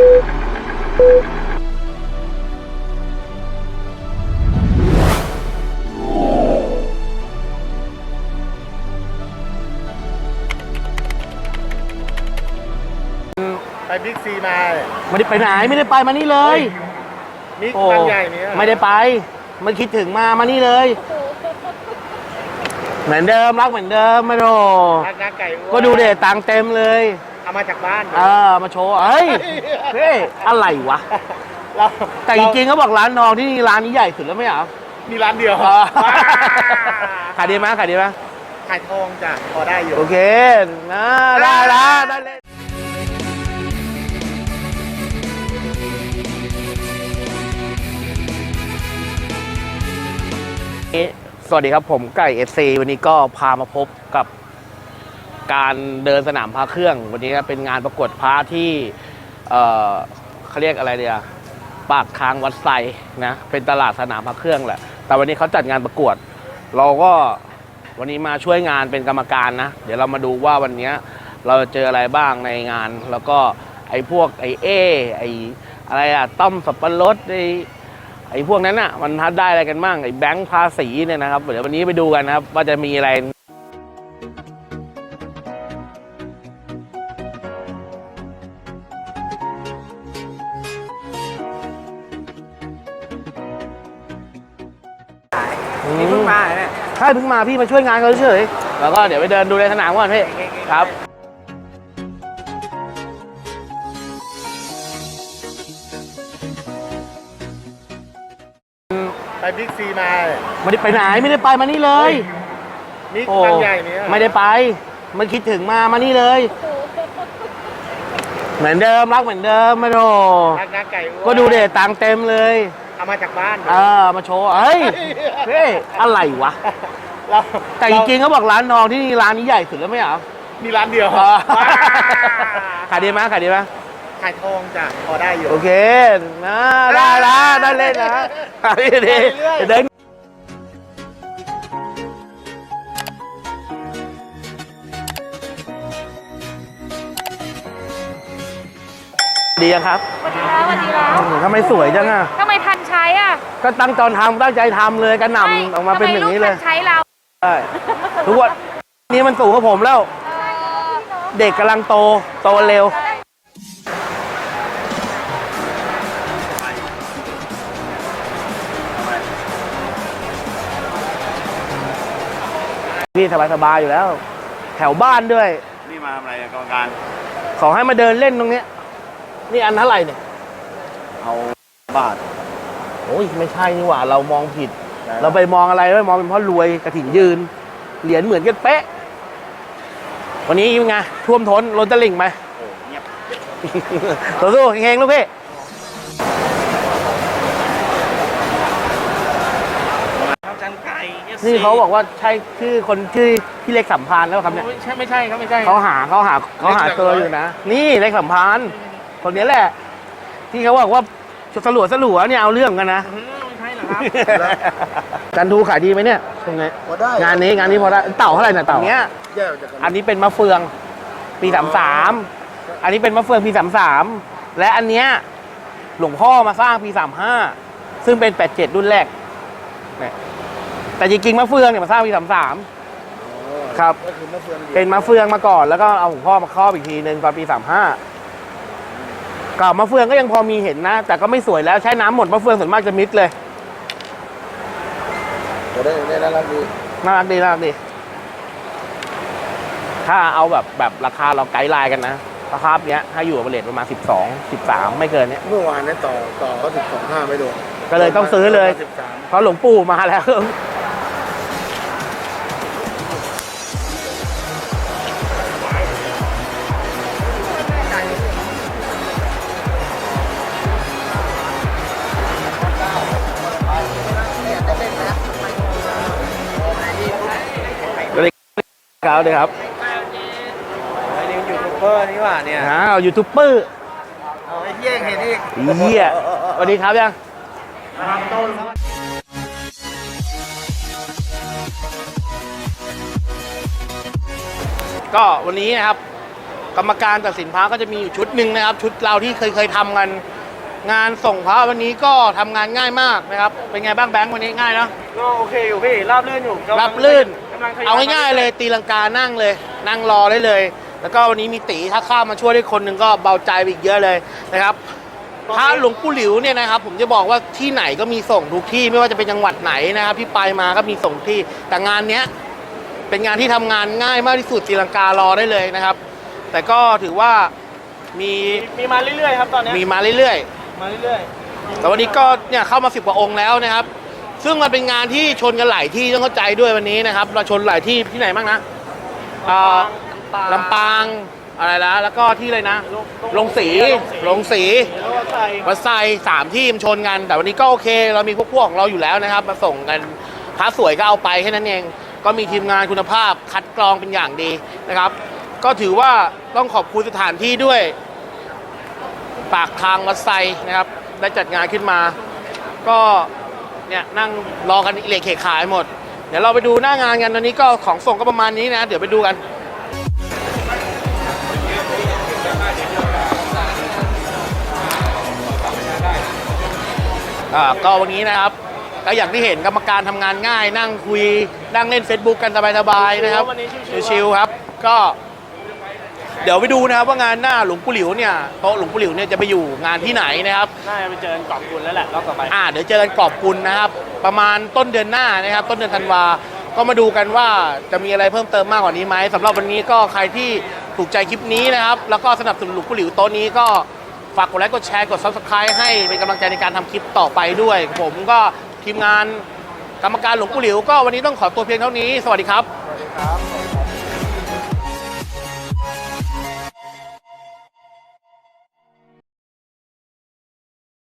ไปบิ๊กซีมาไม่ได้ไปไหนไม่ได้ไปมานี่เลยมิกโอ้บางใหญ่เนี่ยไม่ได้ไปมันคิดถึงมามานี่เลย เหมือนเดิมรักเหมือนเดิมไม่โดรักนักไก่อ้วนก็ดูเดตังค์เต็มเลย เอามาจากบ้านเออมาโชว์เอ้ยเฮ้ยอะไรวะ เราแต่จริงๆเขาบอกร้านทองที่นี่ร้านนี้ใหญ่สุดแล้วไม่เหรอมีร้านเดียวอ๋อว้าขายดีไหมขายดีไหมขายทองจ้ะพอได้อยู่ โอเคนะได้ละได้เลยสวัสดีครับผมไก่เอซีวันนี้ก็พามาพบกับ การเดินสนามพระเครื่อง วันนี้เป็นงานประกวดพระที่เเขาเรียกอะไรเดียปากทางวัดไซนะเป็นตลาดสนามพระเครื่องแหละ แต่วันนี้เขาจัดงานประกวด เราก็วันนี้มาช่วยงานเป็นกรรมการนะ เดี๋ยวเรามาดูว่าวันนี้เราจะเจออะไรบ้างในงาน แล้วก็ไอ้พวกไอ้เอไอ้อะไรอะต้อมสับปะรดไอ้ไอ้พวกนั้นอะมันทัดได้อะไรกันบ้างไอ้แบงค์ภาษีเนี่ยนะครับเดี๋ยววันนี้ไปดูกันนะครับ ว่าจะมีอะไร นี่เพิ่งมาเนี่ย ใช่เพิ่งมาพี่มาช่วยงานเขาเฉยๆแล้วก็เดี๋ยวไปเดินดูในสนามก่อนพี่ครับ ไปบิ๊กซีมาไม่ได้ไปไหนไม่ได้ไปมานี่เลยมิกโอ้บางใหญ่เนี่ยไม่ได้ไปมันคิดถึงมามานี่เลย เหมือนเดิมรักเหมือนเดิมไม่โดรักนักไก่อ้วนก็ดูเดตังค์เต็มเลย เอามาจากบ้าน เออมาโชว์เอ้ยเฮ้ยอะไรวะ เราแต่จริงๆเขาบอกร้านทองที่นี่ร้านนี้ใหญ่สุดแล้วไม่เหรอมีร้านเดียวอ๋อว้าขายดีไหมขายดีไหมขายทองจ้ะพอได้อยู่ โอเคนะได้ละได้เล่นนะขายดีไปเรื่อยเดี๋ยวเดิน ดีอะครับสวัสดีแล้วสวัสดีแล้วโอ้โหทำไมสวยจังอะทำไมทันใช้อะ ก็ตั้งตอนทำตั้งใจทำเลยกระหน่ำออกมาเป็นอย่างนี้เลยทำไมลูกทันใช้เราใช่ทุกวันนี้มันสูงกว่าผมแล้ว เด็กกำลังโตโตเร็วพี่สบายๆอยู่แล้ว แถวบ้านด้วยนี่มาทำอะไรกรรมการขอให้มาเดินเล่นตรงเนี้ย นี่อันเท่าไหร่เนี่ยเอาบาท โอ้ยไม่ใช่นี่หว่า เรามองผิดเราไปมองอะไรไม่มองเป็นเพ่อรวยกระถิ่นยืน เหรียญเหมือนกันเป๊ะ วันนี้ยังไงท่วมท้นล้นตลิ่งไหม โอ้เงียบสู้ๆเฮงๆลูกพี่ข้าวจันไก่นี่เขาบอกว่าใช่ชื่อคนชื่อพี่เล็กสัมพานแล้วครับเนี่ยไม่ใช่ไม่ใช่ครับไม่ใช่ เขาหาเขาหาเขาหาตัวอยู่นะ นี่เล็กสัมพาน คนนี้แหละ ที่เขาบอกว่าสลัวสลัวเนี่ยเอาเรื่องกันนะอืมไม่ใช่เหรอครับจันทูขายดีไหมเนี่ยตรงนี้พอได้งานนี้งานนี้พอได้เต่าเท่าไหร่น่ะเต่าเนี้ยแย่จากกันอันนี้เป็นมะเฟือง ปีสามสามอันนี้เป็นมะเฟืองปีสามสามและอันเนี้ยหลวงพ่อมาสร้างปีสามห้าซึ่งเป็นแปดเจ็ดรุ่นแรกเนี่ยแต่จริงๆมะเฟืองเนี่ยมาสร้างปีสามสามครับก็คือมะเฟืองดีเป็นมะเฟืองมาก่อนแล้วก็เอาหลวงพ่อมาครอบอีกทีหนึ่งตอนปีสามห้า กับมะเฟืองก็ยังพอมีเห็นนะ แต่ก็ไม่สวยแล้วใช้น้ำหมดมะเฟืองส่วนมากจะมิดเลย จะได้ได้น่ารักดีน่ารักดีน่ารักดี ถ้าเอาแบบแบบราคาเราไกด์ไลน์กันนะราคาเนี้ยถ้าอยู่กับเรทประมาณ 12 13 ไม่เกินเนี้ย เมื่อวานเนี่ยต่อต่อก็สิบสองห้าไม่โดนก็เลยต้องซื้อเลย สิบสาม เพราะหลวงปู่มาแล้ว ครับเลยครับอ้นี่ยูทูบเบอร์นี่หว่าเนี่ยอ้าวยูทูบเบอร์เอาไอ้เหี้ยเห็นอีกเฮียสวัสดีครับยังต้นก็วันนี้นะครับ กรรมการตัดสินพระก็จะมีอยู่ชุดหนึ่งนะครับ ชุดเราที่เคยเคยทำกัน งานส่งพระวันนี้ก็ทำงานง่ายมากนะครับ เป็นไงบ้างแบงค์วันนี้ง่ายเนาะก็โอเคอยู่พี่ราบลื่นอยู่รับลื่นำลังทยเอาง่ายๆเลยตีลังกานั่งเลย นั่งรอได้เลย แล้วก็วันนี้มีตีถ้าข้ามมาช่วยได้คนหนึ่งก็เบาใจไปอีกเยอะเลยนะครับพระหลวงปู่หลิวเนี่ยนะครับผมจะบอกว่าที่ไหนก็มีส่งทุกที่ไม่ว่าจะเป็นจังหวัดไหนนะครับที่ไปมาก็มีส่งที่ แต่งานเนี้ยเป็นงานที่ทำงานง่ายมากที่สุดตีลังการอได้เลยนะครับ แต่ก็ถือว่ามีมีมาเรื่อยๆครับตอนเนี้ยมีมาเรื่อยๆมาเรื่อยแต่วันนี้ก็เนี่ยเข้ามาสิบกว่าองค์แล้วนะครับ ซึ่งมันเป็นงานที่ชนกันหลายที่ต้องเข้าใจด้วยวันนี้นะครับ เราชนหลายที่ที่ไหนบ้างนะๆอ่าลำปางลำปางอะไรนะแล้วก็ที่อะไรนะลงสีลงสีแล้วก็ใส่วัดไซสามที่มันชนกัน แต่วันนี้ก็โอเค เรามีพวกพวกของเราอยู่แล้วนะครับ มาส่งกันพระสวยก็เอาไปแค่นั้นเอง ก็มีทีมงานคุณภาพคัดกรองเป็นอย่างดีนะครับ ก็ถือว่าต้องขอบคุณสถานที่ด้วย ปากทางวัดไซนะครับ ได้จัดงานขึ้นมา ก็ เนี่ยนั่งรอกันอิเล็กเคขายหมด เดี๋ยวเราไปดูหน้างานกันตอนนี้ก็ของส่งก็ประมาณนี้นะ เดี๋ยวไปดูกัน อ่าก็วันนี้นะครับก็อย่างที่เห็นกรรมการทำงานง่าย นั่งคุย นั่งเล่น Facebook กันสบายๆนะครับวันนี้ชิวๆชิวๆครับ ก็ เดี๋ยวไปดูนะครับว่างานหน้าหลวงปู่หลิวเนี่ยโต๊ะหลวงปู่หลิวเนี่ยจะไปอยู่งานที่ไหนนะครับ น่าจะไปเจอกันกรอบคุณแล้วแหละรอบต่อไป อ่าเดี๋ยวเจอกันกรอบคุณนะครับ ประมาณต้นเดือนหน้านะครับ ต้นเดือนธันวา ก็มาดูกันว่าจะมีอะไรเพิ่มเติมมากกว่านี้ไหมสำหรับวันนี้ก็ใครที่ถูกใจคลิปนี้นะครับ แล้วก็สนับสนุนหลุงปู่หลิวโต๊ะนี้ก็ฝากกดไลค์กดแชร์กด subscribe ให้เป็นกำลังใจในการทำคลิปต่อไปด้วย ผมก็ทีมงานกรรมการหลวงปู่หลิวก็วันนี้ต้องขอตัวเพียงเท่านี้ สวัสดีครับ ครับ